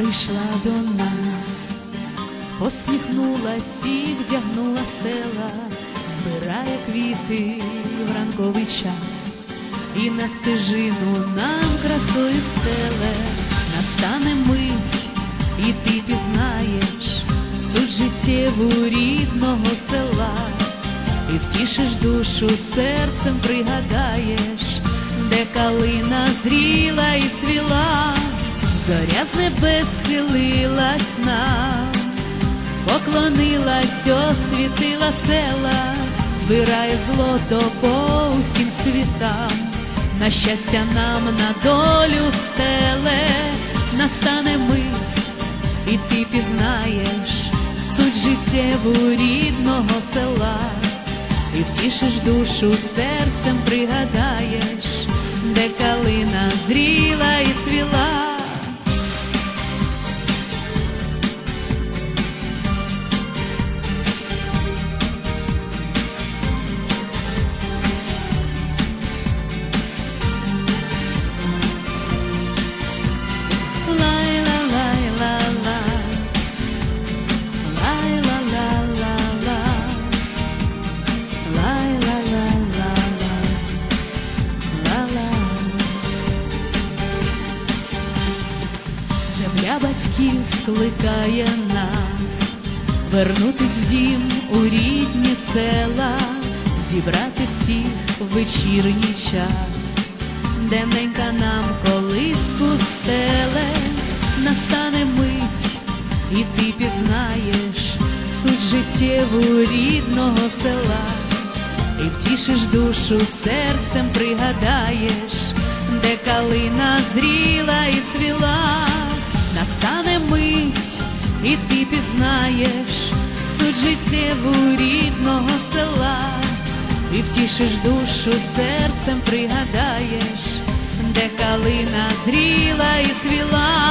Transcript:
прийшла до нас, посміхнулась і вдягнула села, збирає квіти в ранковий час, і на стежину нам красою стеле, настане мить, і ти пізнаєш суть життєву рідного села, і втішиш душу, серцем пригадаєш, де калина зріла небес схилилась нам, поклонилась, освітила села, збирає злото по усім світам, на щастя нам на долю стеле, настане мить, і ти пізнаєш суть життєву рідного села, і втішиш душу, серцем пригадаєш, де калина зріла і цвіла. Батьків скликає нас. Вернутись в дім у рідні села, зібрати всіх вечірній час, де нам колиску стеле, настане мить, і ти пізнаєш суть життєву рідного села, і втішиш душу, серцем пригадаєш, де калина зріла і цвіла, і ти пізнаєш суть життєву рідного села, і втішиш душу серцем пригадаєш, де калина зріла і цвіла.